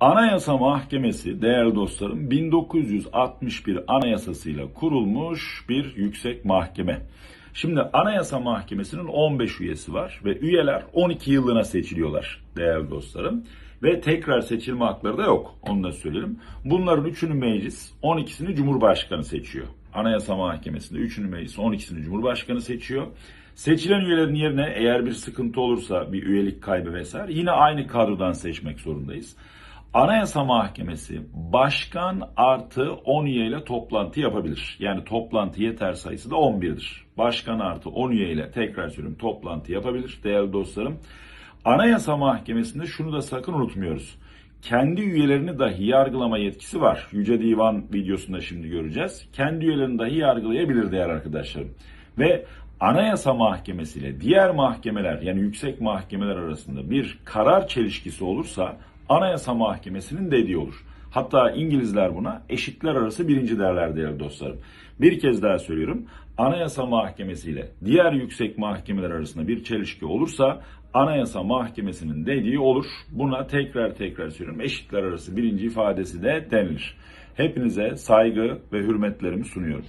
Anayasa Mahkemesi değerli dostlarım 1961 anayasasıyla kurulmuş bir yüksek mahkeme. Şimdi Anayasa Mahkemesi'nin 15 üyesi var ve üyeler 12 yıllığına seçiliyorlar değerli dostlarım. Ve tekrar seçilme hakları da yok. Onu da söyleyelim. Bunların üçünü meclis, 12'sini Cumhurbaşkanı seçiyor. Anayasa Mahkemesi'nde üçünü meclis, 12'sini Cumhurbaşkanı seçiyor. Seçilen üyelerin yerine eğer bir sıkıntı olursa bir üyelik kaybı vesaire yine aynı kadrodan seçmek zorundayız. Anayasa Mahkemesi başkan artı 10 üye ile toplantı yapabilir. Yani toplantı yeter sayısı da 11'dir. Başkan artı 10 üye ile tekrar söylüyorum toplantı yapabilir değerli dostlarım. Anayasa Mahkemesi'nde şunu da sakın unutmuyoruz. Kendi üyelerini dahi yargılama yetkisi var. Yüce Divan videosunda şimdi göreceğiz. Kendi üyelerini dahi yargılayabilir değerli arkadaşlarım. Ve Anayasa Mahkemesi ile diğer mahkemeler yani yüksek mahkemeler arasında bir karar çelişkisi olursa Anayasa Mahkemesi'nin dediği olur. Hatta İngilizler buna eşitler arası birinci derler değerli dostlarım. Bir kez daha söylüyorum. Anayasa Mahkemesi ile diğer yüksek mahkemeler arasında bir çelişki olursa Anayasa Mahkemesi'nin dediği olur. Buna tekrar tekrar söylüyorum. Eşitler arası birinci ifadesi de denilir. Hepinize saygı ve hürmetlerimi sunuyorum.